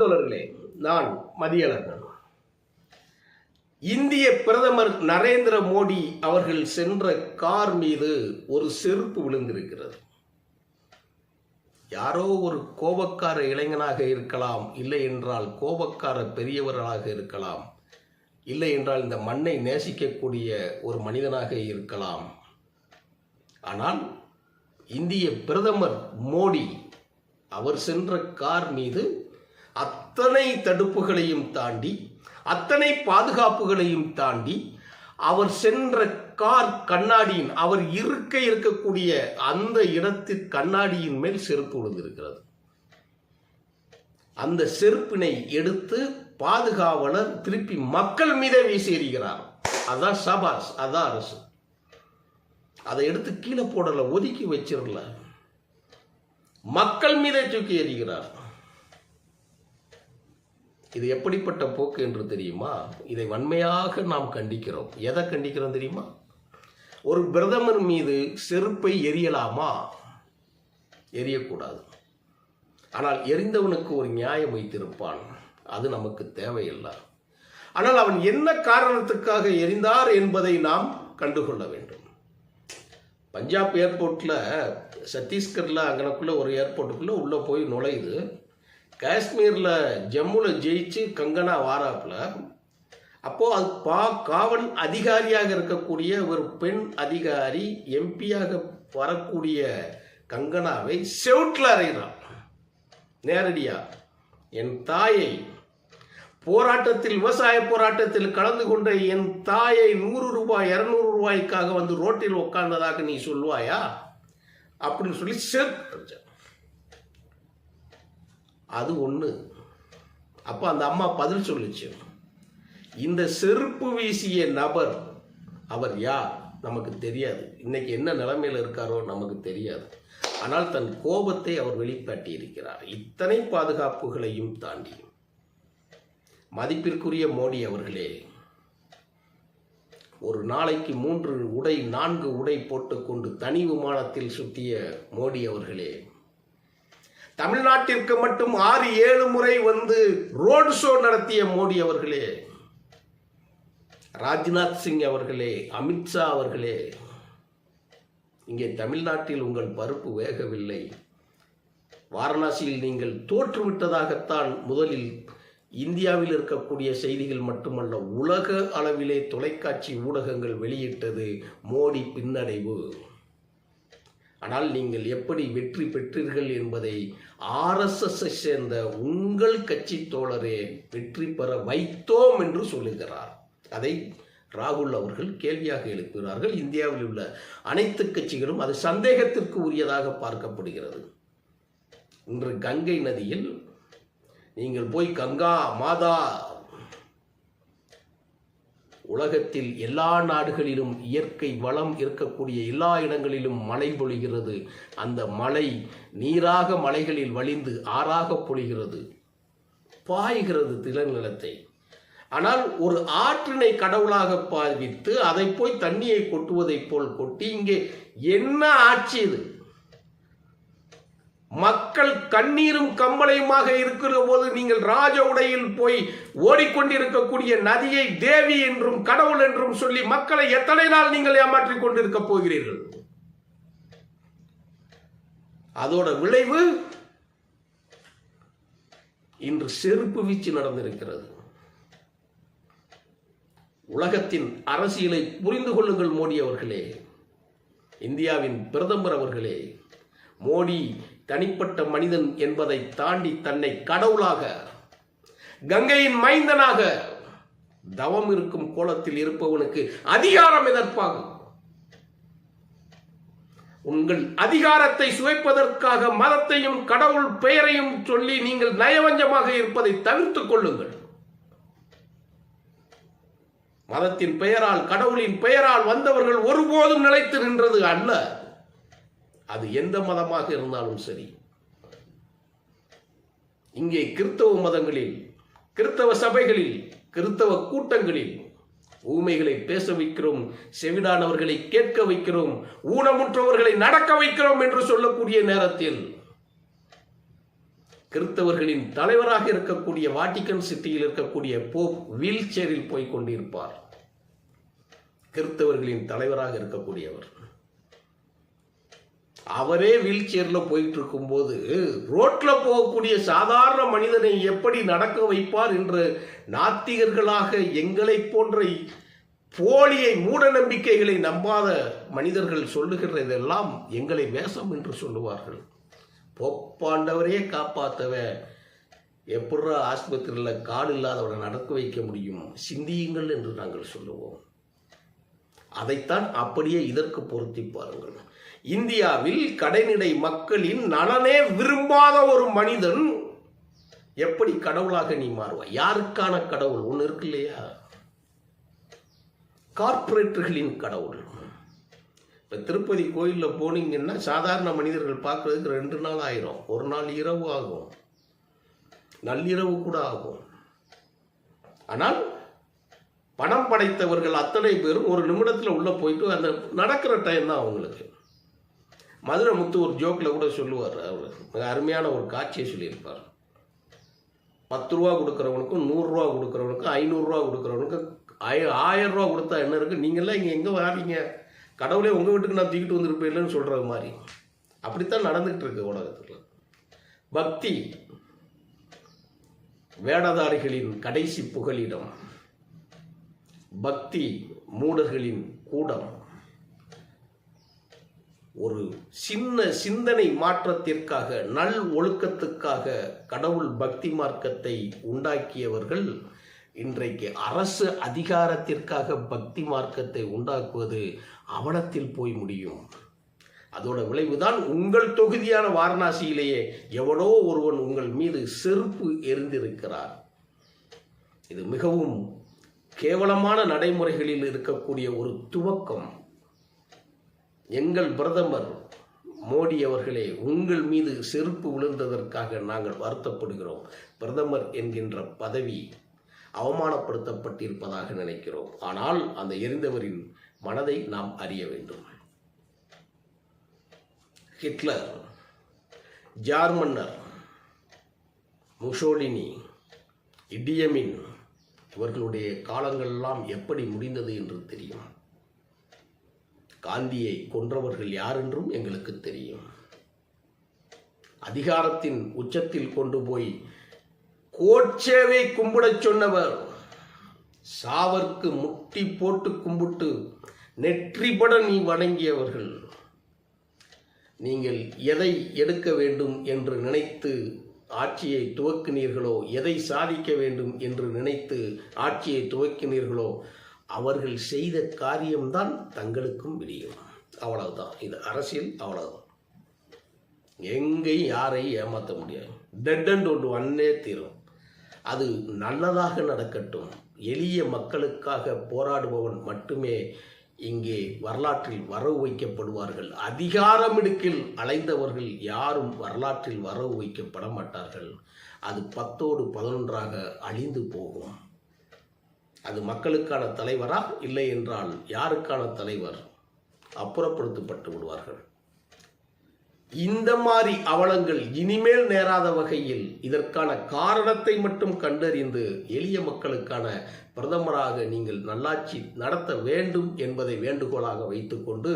சகோதரர்களே நான் மதியழகன். இந்திய பிரதமர் நரேந்திர மோடி அவர்கள் சென்ற கார் மீது ஒரு செருப்பு விழுந்திருக்கிறது. யாரோ ஒரு கோபக்கார இளைஞனாக இருக்கலாம் இல்லை என்றால் கோபக்கார பெரியவர்களாக இருக்கலாம் இல்லை என்றால் இந்த மண்ணை நேசிக்கக்கூடிய ஒரு மனிதனாக இருக்கலாம். ஆனால் இந்திய பிரதமர் மோடி அவர் சென்ற கார் மீது அத்தனை தடுப்புகளையும் தாண்டி அத்தனை பாதுகாப்புகளையும் தாண்டி அவர் சென்ற கார் கண்ணாடியின் அவர் இருக்க இருக்கக்கூடிய அந்த இடத்து கண்ணாடியின் மேல் செருப்பு விழுந்திருக்கிறது அந்த செருப்பினை எடுத்து பாதுகாவலர் திருப்பி மக்கள் மீதே வீசி எறிகிறார். அதான் சபாஸ் அதான் அரசு. அதை எடுத்து கீழே போடல ஒதுக்கி வச்சிடல மக்கள் மீதே தூக்கி எறிகிறார். இது எப்படிப்பட்ட போக்கு என்று தெரியுமா? இதை வன்மையாக நாம் கண்டிக்கிறோம். எதை கண்டிக்கிறோம் தெரியுமா? ஒரு பிரதமர் மீது செருப்பை எரியலாமா? எரியக்கூடாது. ஆனால் எரிந்தவனுக்கு ஒரு நியாயம் வைத்திருப்பான். அது நமக்கு தேவையில்லை. ஆனால் அவன் என்ன காரணத்துக்காக எரிந்தார் என்பதை நாம் கண்டுகொள்ள வேண்டும். பஞ்சாப் ஏர்போர்ட்டில் சத்தீஸ்கரில் அங்கனக்குள்ளே ஒரு ஏர்போர்ட்டுக்குள்ளே உள்ளே போய் நுழையுது. காஷ்மீரில் ஜம்முவில் ஜெயிச்சு கங்கனா வாராப்பில் அப்போது அது பா காவல் அதிகாரியாக இருக்கக்கூடிய ஒரு பெண் அதிகாரி எம்பியாக வரக்கூடிய கங்கனாவை செவுட்டில் அறைகிறான் நேரடியாக என் தாயை போராட்டத்தில் விவசாய போராட்டத்தில் கலந்து கொண்ட என் தாயை நூறு ரூபாய் இரநூறு ரூபாய்க்காக வந்து ரோட்டில் உட்கார்ந்ததாக நீ சொல்லுவாயா? அப்படின்னு சொல்லி சேர்த்து அது ஒன்று அப்போ அந்த அம்மா பதில் சொல்லிச்சு. இந்த செருப்பு வீசிய நபர் அவர் யார்? நமக்கு தெரியாது. இன்னைக்கு என்ன நிலைமையில் இருக்காரோ நமக்கு தெரியாது. ஆனால் தன் கோபத்தை அவர் வெளிக்காட்டி இருக்கிறார் இத்தனை பாதுகாப்புகளையும் தாண்டி. மதிப்பிற்குரிய மோடி அவர்களே ஒரு நாளைக்கு மூன்று உடை நான்கு உடை போட்டுக்கொண்டு தனி விமானத்தில் சுற்றிய மோடி அவர்களே தமிழ்நாட்டிற்கு மட்டும் ஆறு ஏழு முறை வந்து ரோடு ஷோ நடத்திய மோடி அவர்களே ராஜ்நாத் சிங் அவர்களே அமித்ஷா அவர்களே இங்கே தமிழ்நாட்டில் உங்கள் பருப்பு வேகவில்லை. வாரணாசியில் நீங்கள் தோற்றுவிட்டதாகத்தான் முதலில் இந்தியாவில் இருக்கக்கூடிய செய்திகள் மட்டுமல்ல உலக அளவிலே தொலைக்காட்சி ஊடகங்கள் வெளியிட்டது மோடி பின்னடைவு. ஆனால் நீங்கள் எப்படி வெற்றி பெற்றீர்கள் என்பதை ஆர்எஸ்எஸ் சேர்ந்த உங்கள் கட்சி தோழரே வெற்றி பெற வைத்தோம் என்று சொல்லுகிறார். அதை ராகுல் அவர்கள் கேள்வியாக எழுப்புகிறார்கள். இந்தியாவில் உள்ள அனைத்து கட்சிகளும் அது சந்தேகத்திற்கு உரியதாக பார்க்கப்படுகிறது. இன்று கங்கை நதியில் நீங்கள் போய் கங்கா மாதா உலகத்தில் எல்லா நாடுகளிலும் இயற்கை வளம் இருக்கக்கூடிய எல்லா இடங்களிலும் மழை பொழிகிறது. அந்த மழை நீராக மலைகளில் வழிந்து ஆறாக பொழிகிறது. பாய்கிறது திலநிலத்தை ஆனால் ஒரு ஆற்றினை கடவுளாக பாவித்து அதை போய் தண்ணியை கொட்டுவதைப் போல் கொட்டி இங்கே என்ன ஆட்சி இது? மக்கள் கண்ணீரும் கம்பளையுமாக இருக்கிற போது நீங்கள் ராஜ உடையில் போய் ஓடிக்கொண்டிருக்கக்கூடிய நதியை தேவி என்றும் கடவுள் என்றும் சொல்லி மக்களை எத்தனை நாள் நீங்கள் ஏமாற்றிக் கொண்டிருக்க போகிறீர்கள்? அதோட விளைவு இன்று செருப்பு வீச்சு நடந்திருக்கிறது. உலகத்தின் அரசியலை புரிந்து கொள்ளுங்கள் மோடி அவர்களே. இந்தியாவின் பிரதமர் அவர்களே. மோடி தனிப்பட்ட மனிதன் என்பதை தாண்டி தன்னை கடவுளாக கங்கையின் மைந்தனாக தவம் இருக்கும் கோலத்தில் இருப்பவனுக்கு அதிகாரம் எதற்பாகும் உங்கள் அதிகாரத்தை சுவைப்பதற்காக மதத்தையும் கடவுள் பெயரையும் சொல்லி நீங்கள் நயவஞ்சமாக இருப்பதை தவிர்த்துக் கொள்ளுங்கள். மதத்தின் பெயரால் கடவுளின் பெயரால் வந்தவர்கள் ஒருபோதும் நிலைத்து நின்றது அல்ல. அது எந்த மதமாக இருந்தாலும் சரி. இங்கே கிறித்தவ மதங்களில் கிறித்தவ சபைகளில் கிறித்தவ கூட்டங்களில் ஊமைகளை பேச வைக்கிறோம் செவிடானவர்களை கேட்க வைக்கிறோம் ஊனமுற்றவர்களை நடக்க வைக்கிறோம் என்று சொல்லக்கூடிய நேரத்தில் கிறிஸ்தவர்களின் தலைவராக இருக்கக்கூடிய வாட்டிக்கன் சிட்டியில் இருக்கக்கூடிய போப் வீல் சேரில் போய் கொண்டிருப்பார். கிறிஸ்தவர்களின் தலைவராக இருக்கக்கூடியவர். அவரே வீல் சேரில் போயிட்டு இருக்கும்போது ரோட்டில் போகக்கூடிய சாதாரண மனிதனை எப்படி நடக்க வைப்பார் என்று நாத்திகர்களாக எங்களை போன்ற போலியை மூட நம்பிக்கைகளை நம்பாத மனிதர்கள் சொல்லுகிறதெல்லாம் எங்களை வேஷம் என்று சொல்லுவார்கள். போப்பாண்டவரே காப்பாத்தவன். எப்படா ஆஸ்பத்திரியில் கால் இல்லாதவரை நடக்க வைக்க முடியும்? சிந்தியுங்கள் என்று நாங்கள் சொல்லுவோம். அதைத்தான் அப்படியே இதற்கு பொருத்தி பாருங்கள். இந்தியாவில் கடைநிலை மக்களின் நலனே விரும்பாத ஒரு மனிதன் எப்படி கடவுளாக நீ மாறுவாய்? யாருக்கான கடவுள்? ஒன்று இருக்கு இல்லையா? கார்ப்பரேட்டுகளின் கடவுள். இப்போ திருப்பதி கோயிலில் போனீங்கன்னா சாதாரண மனிதர்கள் பார்க்குறதுக்கு ரெண்டு நாள் ஆயிரும். ஒரு நாள் இரவு ஆகும். நள்ளிரவு கூட ஆகும். ஆனால் பணம் படைத்தவர்கள் அத்தனை பேரும் ஒரு நிமிடத்தில் உள்ளே போயிட்டு அந்த நடக்கிற டைம் தான் அவங்களுக்கு. மதுரை முத்து ஒரு ஜோக்கில் கூட சொல்லுவார் அவர். மிக அருமையான ஒரு காட்சியை சொல்லியிருப்பார். பத்து ரூபா கொடுக்குறவனுக்கும் நூறுரூவா கொடுக்குறவனுக்கும் ஐநூறுரூவா கொடுக்குறவனுக்கும் ஆய ஆயிரம் ரூபா கொடுத்தா என்ன இருக்குது நீங்கள்லாம் இங்கே எங்கே வாரீங்க கடவுளே உங்கள் வீட்டுக்கு நான் தூக்கிட்டு வந்திருப்பேன்லன்னு சொல்கிற மாதிரி. அப்படித்தான் நடந்துக்கிட்டு இருக்கு உலகத்தில். பக்தி வேடதாரிகளின் கடைசி புகலிடம். பக்தி மூடர்களின் கூடம். ஒரு சின்ன சிந்தனை மாற்றத்திற்காக நல் ஒழுக்கத்துக்காக கடவுள் பக்தி மார்க்கத்தை உண்டாக்கியவர்கள் இன்றைக்கு அரசு அதிகாரத்திற்காக பக்தி மார்க்கத்தை உண்டாக்குவது அவலத்தில் போய் முடியும். அதோட விளைவுதான் உங்கள் தொகுதியான வாரணாசியிலேயே எவனோ ஒருவன் உங்கள் மீது செருப்பு எரிந்திருக்கிறார் இது மிகவும் கேவலமான நடைமுறைகளில் இருக்கக்கூடிய ஒரு துவக்கம். எங்கள் பிரதமர் மோடி அவர்களே உங்கள் மீது செருப்பு விழுந்ததற்காக நாங்கள் வருத்தப்படுகிறோம். பிரதமர் என்கின்ற பதவி அவமானப்படுத்தப்பட்டிருப்பதாக நினைக்கிறோம். ஆனால் அந்த எரிந்தவரின் மனதை நாம் அறிய வேண்டும். ஹிட்லர் ஜார்மன்னர் முஷோலினி இடியமின் இவர்களுடைய காலங்களெல்லாம் எப்படி முடிந்தது என்று தெரியும். காந்தியை கொன்றவர்கள் யார் என்றும் எங்களுக்கு தெரியும். அதிகாரத்தின் உச்சத்தில் கொண்டு போய் கோட்சேவை கும்பிடச் சொன்னவர். சாவர்க்கு முட்டி போட்டு கும்பிட்டு நெற்றிபட நீ வணங்கியவர்கள். நீங்கள் எதை எடுக்க வேண்டும் என்று நினைத்து ஆட்சியை துவக்கினீர்களோ எதை சாதிக்க வேண்டும் என்று நினைத்து ஆட்சியை துவக்கினீர்களோ அவர்கள் செய்த காரியம்தான் தங்களுக்கும் விடியும். அவ்வளவுதான். இது அரசியல் அவ்வளவுதான். எங்கேயும் யாரையும் ஏமாற்ற முடியாது. டெட் அண்ட் ஒன்று ஒன்னே தீரும். அது நல்லதாக நடக்கட்டும். எளிய மக்களுக்காக போராடுபவன் மட்டுமே இங்கே வரலாற்றில் வரவு வைக்கப்படுவார்கள். அதிகாரமிடுக்கில் அலைந்தவர்கள் யாரும் வரலாற்றில் வரவு வைக்கப்பட மாட்டார்கள். அது பத்தோடு பதினொன்றாக அழிந்து போகும். அது மக்களுக்கான தலைவரா இல்லை என்றால் யாருக்கான தலைவர் அப்புறப்படுத்தப்பட்டு விடுவார்கள்? இந்த மாதிரி அவலங்கள் இனிமேல் நேராத வகையில் இதற்கான காரணத்தை மட்டும் கண்டறிந்து எளிய மக்களுக்கான பிரதமராக நீங்கள் நல்லாட்சி நடத்த வேண்டும் என்பதை வேண்டுகோளாக வைத்துக்கொண்டு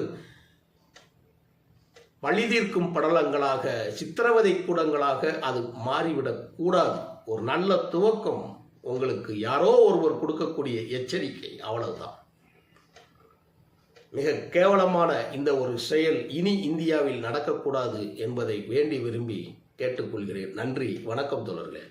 பழிதீர்க்கும் படலங்களாக சித்திரவதை கூடங்களாக அது மாறிவிடக்கூடாது. ஒரு நல்ல துவக்கம் உங்களுக்கு யாரோ ஒருவர் கொடுக்கக்கூடிய எச்சரிக்கை அவ்வளவுதான். மிக கேவலமான இந்த ஒரு செயல் இனி இந்தியாவில் நடக்கக்கூடாது என்பதை வேண்டி விரும்பி கேட்டுக்கொள்கிறேன். நன்றி. வணக்கம் தொடர்களே